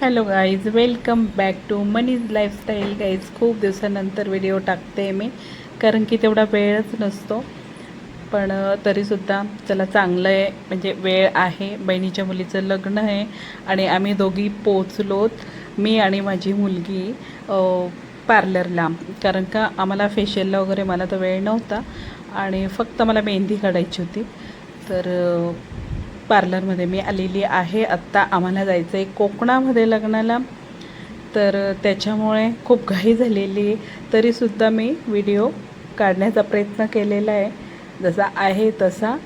Hello guys welcome back to Mani's lifestyle guys खूप दिवसानंतर video टाकते मी कारण की तेवढा वेळच नसतो. पण तरीसुद्धा चला चांगलं आहे म्हणजे वेळ आहे. बहिणीच्या मुलीचं लग्न आहे आणि आम्ही दोघी पोचलोत मी आणि माझी मुलगी पार्लरला कारण का आम्हाला फेशियलला वगैरे मला तर वेळ नव्हता आणि फक्त मला मेहंदी काढायची होती. तर पार्लरमध्ये मी आलेली आहे. आत्ता आम्हाला जायचं आहे कोकणामध्ये लग्नाला. तर त्याच्यामुळे खूप घाई झालेली आहे. तरीसुद्धा मी व्हिडिओ काढण्याचा प्रयत्न केलेला आहे. जसा आहे तसा.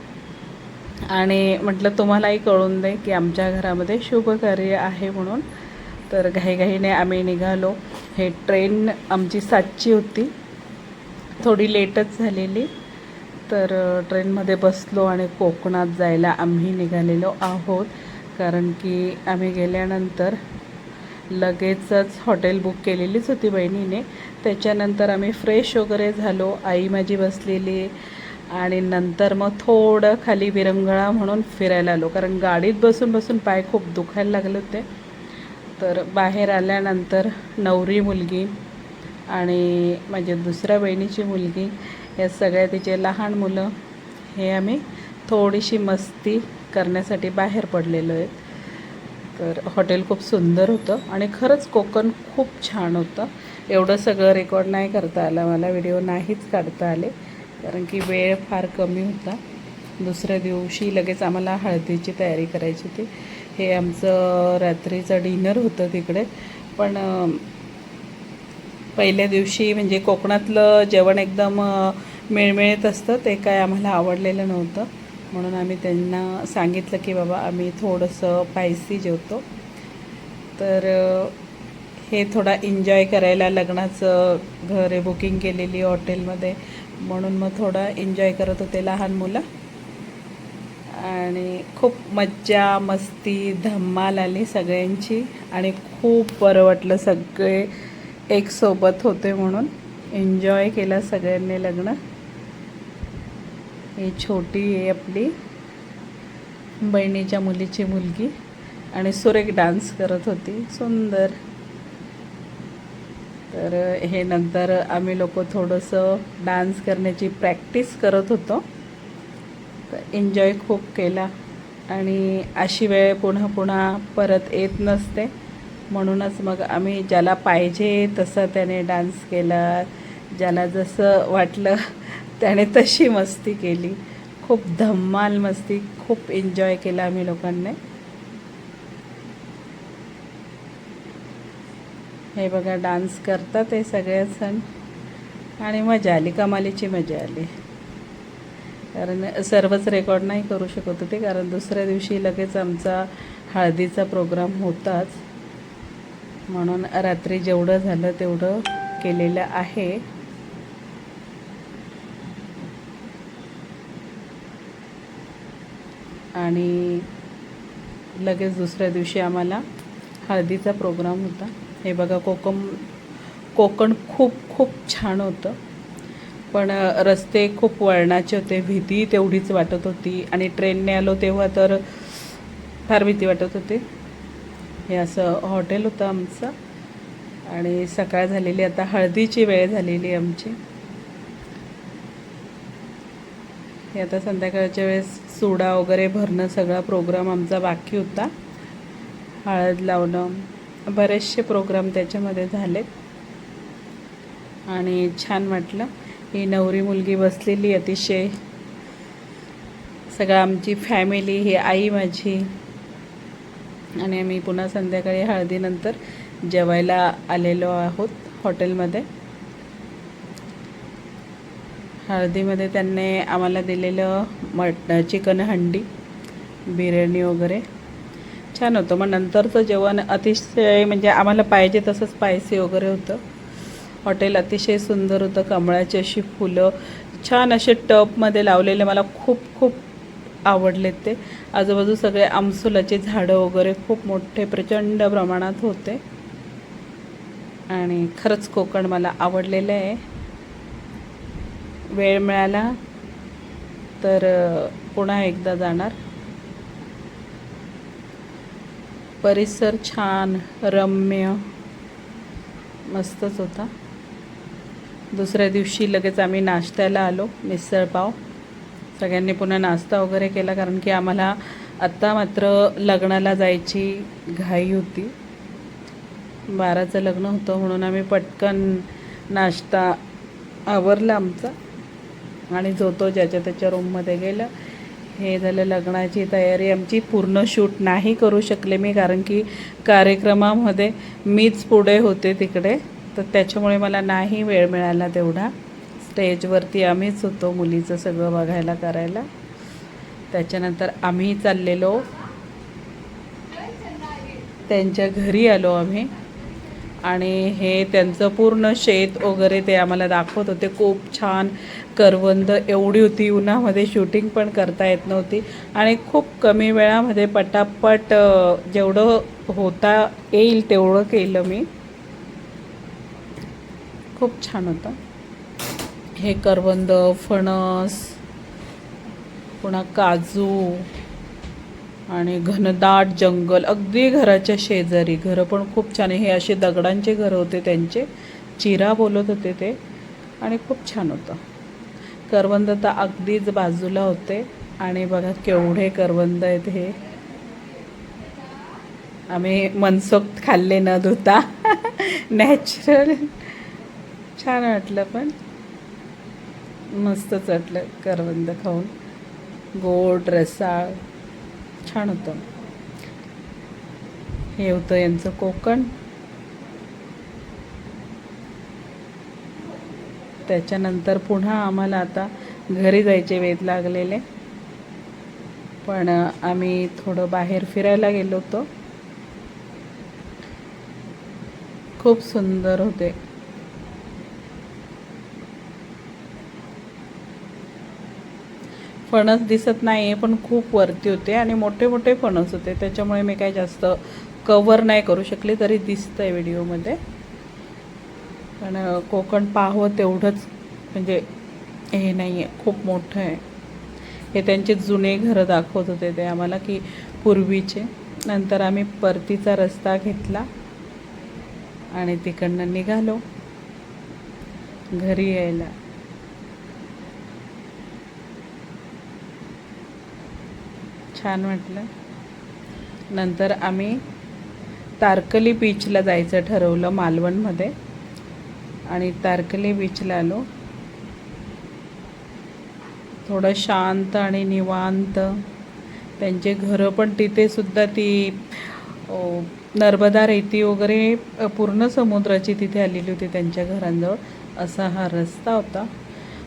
आणि म्हटलं तुम्हालाही कळून दे की आमच्या घरामध्ये शुभकार्य आहे म्हणून. तर घाईघाईने आम्ही निघालो. हे ट्रेन आमची सातची होती. थोडी लेटच झालेली. तर ट्रेनमध्ये बसलो आणि कोकणात जायला आम्ही निघालेलो आहोत. कारण की आम्ही गेल्यानंतर लगेचच हॉटेल बुक केलेलीच होती बहिणीने. त्याच्यानंतर आम्ही फ्रेश वगैरे झालो. आई माझी बसलेली आणि नंतर मग थोडं खाली विरंगळा म्हणून फिरायला आलो. कारण गाडीत बसून बसून पाय खूप दुखायला लागले होते. तर बाहेर आल्यानंतर नवरी मुलगी आणि माझ्या दुसऱ्या बहिणीची मुलगी या सगळ्या तिचे लहान मुलं हे आम्ही थोडीशी मस्ती करण्यासाठी बाहेर पडलेलो आहेत. तर हॉटेल खूप सुंदर होतं आणि खरंच कोकण खूप छान होतं. एवढं सगळं रेकॉर्ड नाही करता आलं मला व्हिडिओ नाहीच काढता आले. कारण की वेळ फार कमी होता. दुसऱ्या दिवशी लगेच आम्हाला हळदीची तयारी करायची होती. हे आमचं रात्रीचं डिनर होतं तिकडे. पण पहिल्या दिवशी म्हणजे कोकणातलं जेवण एकदम मिळमिळत असतं ते काय आम्हाला आवडलेलं नव्हतं. म्हणून आम्ही त्यांना सांगितलं की बाबा आम्ही थोडंसं पायसी जेवतो. तर हे थोडा एन्जॉय करायला लग्नाचं घर आहे बुकिंग केलेली हॉटेलमध्ये. म्हणून मग थोडा एन्जॉय करत होते लहान मुलं. आणि खूप मज्जा मस्ती धम्माल आली सगळ्यांची. आणि खूप बरं वाटलं सगळे एक सोबत होते म्हणून एन्जॉय केला सगळ्यांनी लग्न. ही छोटी आहे आपली. बहिणीच्या मुलीची मुलगी. आणि सुरेख डान्स करत होती. सुंदर. तर हे नंतर आम्ही लोक थोडंसं डान्स करण्याची प्रॅक्टिस करत होतो. तर एन्जॉय खूप केला. आणि अशी वेळ पुन्हा पुन्हा परत येत नसते. म्हणूनच मग आम्ही ज्याला पाहिजे तसं त्याने डान्स केला. ज्याला जसं वाटलं त्याने तशी मस्ती केली. खूप धम्माल मस्ती खूप एन्जॉय केला आम्ही लोकांनी. हे बघा डान्स करतात हे सगळे सण आणि मजा आली कमालीची मजा आली. कारण सर्वच रेकॉर्ड नाही करू शकत होते कारण दुसऱ्या दिवशी लगेच आमचा हळदीचा प्रोग्राम होताच. म्हणून रात्री जेवढं झालं तेवढं केलेलं आहे. आणि लगेच दुसऱ्या दिवशी आम्हाला हळदीचा प्रोग्राम होता. हे बघा कोकम कोकण खूप खूप छान होतं. पण रस्ते खूप वळणाचे होते भीती तेवढीच वाटत होती. आणि ट्रेनने आलो तेव्हा तर फार भीती वाटत होती. हे असं हॉटेल होतं आमचं. आणि सकाळ झालेली आता हळदीची वेळ झालेली आमची. हे आता संध्याकाळच्या वेळेस सोडा वगैरे भरणं सगळा प्रोग्राम आमचा बाकी होता. हळद लावणं बरेचसे प्रोग्राम त्याच्यामध्ये झालेत आणि छान वाटलं. ही नवरी मुलगी बसलेली अतिशय. सगळं आमची फॅमिली ही आई माझी. आणि आम्ही पुन्हा संध्याकाळी हळदीनंतर जेवायला आलेलो आहोत हॉटेलमध्ये. हळदीमध्ये त्यांनी आम्हाला दिलेलं मट चिकन हंडी बिर्याणी वगैरे. छान होतं. मग नंतरचं जेवण अतिशय म्हणजे आम्हाला पाहिजे तसं स्पायसी वगैरे होतं. हॉटेल अतिशय सुंदर होतं. कमळाची अशी फुलं. छान असे टपमध्ये लावलेले. मला खूप खूप आवडलेत ते. आजूबाजू सगळे आमसुलाचे झाडं वगैरे खूप मोठे प्रचंड प्रमाणात होते. आणि खरंच कोकण मला आवडलेलं आहे. वेळ मिळाला तर पुन्हा एकदा जाणार. परिसर छान रम्य मस्तच होता. दुसऱ्या दिवशी लगेच आम्ही नाश्त्याला आलो मिसळपाव सगळ्यांनी पुन्हा नाश्ता वगैरे केला कारण की आम्हाला आत्ता मात्र लग्नाला जायची घाई होती. बाराचं लग्न होतं म्हणून आम्ही पटकन नाश्ता आवरला आमचा. आणि जो तो ज्याच्या त्याच्या रूममध्ये गेलं. हे झालं लग्नाची तयारी. आमची पूर्ण शूट नाही करू शकले मी कारण की कार्यक्रमामध्ये मीच पुढे होते तिकडे. तर त्याच्यामुळे मला नाही वेळ मिळाला तेवढा. स्टेजवरती आम्हीच होतो मुलीचं सगळं बघायला करायला. त्याच्यानंतर आम्ही चाललेलो. त्यांच्या घरी आलो आम्ही. आणि हे त्यांचं पूर्ण शेत वगैरे ते आम्हाला दाखवत होते. खूप छान करवंद एवढी होती. उन्हामध्ये शूटिंग पण करता येत नव्हती. आणि खूप कमी वेळामध्ये पटापट जेवढं होता येईल तेवढं केलं मी. खूप छान होतं. हे करवंद फणस पुन्हा काजू आणि घनदाट जंगल. अगदी घराच्या शेजारी. घरं पण खूप छान आहे. हे असे दगडांचे घरं होते त्यांचे. चिरा बोलत होते ते. आणि खूप छान होतं. करवंद तर अगदीच बाजूला होते. आणि बघा केवढे करवंद आहेत हे. आम्ही मनसोक्त खाल्ले न धुता. नॅचरल छान वाटलं पण. मस्त चटलं करवंद खाऊन. गोड रसाळ छान होतं. हे होतं यांचं कोकण. त्याच्यानंतर पुन्हा आम्हाला आता घरी जायचे वेध लागलेले. पण आम्ही थोडं बाहेर फिरायला गेलो होतो. खूप सुंदर होते. फणस दिसत नाही आहे पण खूप वरती होते आणि मोठे मोठे फणस होते. त्याच्यामुळे मी काय जास्त कवर नाही करू शकले तरी दिसतं आहे व्हिडिओमध्ये. पण कोकण पाहावं तेवढंच म्हणजे हे नाही आहे खूप मोठं आहे. हे त्यांचे जुने घरं दाखवत होते ते आम्हाला की पूर्वीचे. नंतर आम्ही परतीचा रस्ता घेतला आणि तिकडनं निघालो. घरी यायला. छान वाटलं. नंतर आम्ही तारकली बीचला जायचं ठरवलं मालवणमध्ये. आणि तारकली बीचला आलो. थोडं शांत आणि निवांत. त्यांचे घरं पण तिथेसुद्धा ती नर्मदा रेती वगैरे पूर्ण समुद्राची तिथे आलेली होती त्यांच्या घरांजवळ. असा हा रस्ता होता.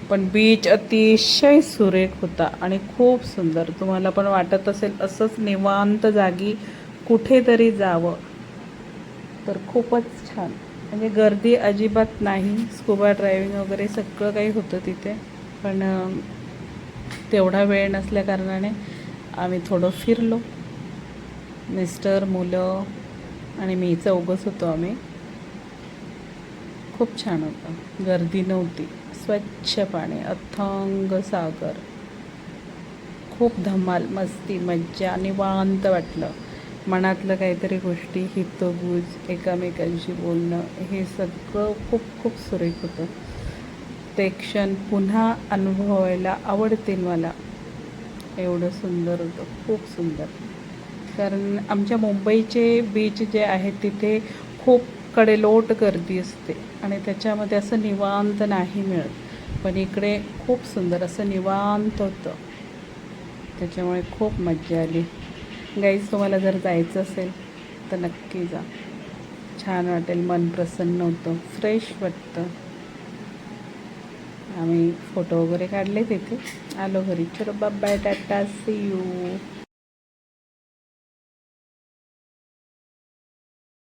पण बीच अतिशय सुरेख होता आणि खूप सुंदर. तुम्हाला पण वाटत असेल असंच निवांत जागी कुठेतरी जावं. तर खूपच छान. म्हणजे गर्दी अजिबात नाही. स्कुबा ड्रायव्हिंग वगैरे सगळं काही होतं तिथे. पण तेवढा वेळ नसल्या कारणाने आम्ही थोडं फिरलो. मिस्टर मुलं आणि मी चौघच होतो आम्ही. खूप छान होतं. गर्दी नव्हती. स्वच्छ पाणी अथंग सागर. खूप धमाल मस्ती मज्जा निवांत वाटलं. मनातलं काहीतरी गोष्टी हितगुज एकामेकांशी बोलणं हे सगळं खूप खूप सुरेख होतं. ते क्षण पुन्हा अनुभवायला आवडतील मला. एवढं सुंदर होतं खूप सुंदर. कारण आमच्या मुंबईचे बीच जे आहेत तिथे खूप कडेलोट गर्दी असते आणि त्याच्यामध्ये असं निवांत नाही मिळत. पण इकडे खूप सुंदर असं निवांत होतं. त्याच्यामुळे खूप मज्जा आली. गाईज तुम्हाला जर जायचं असेल तर नक्की जा. छान वाटेल मन प्रसन्न होतं फ्रेश वाटतं. आम्ही फोटो वगैरे काढले तिथे आलो घरी. चलो बाय टाटा सी यू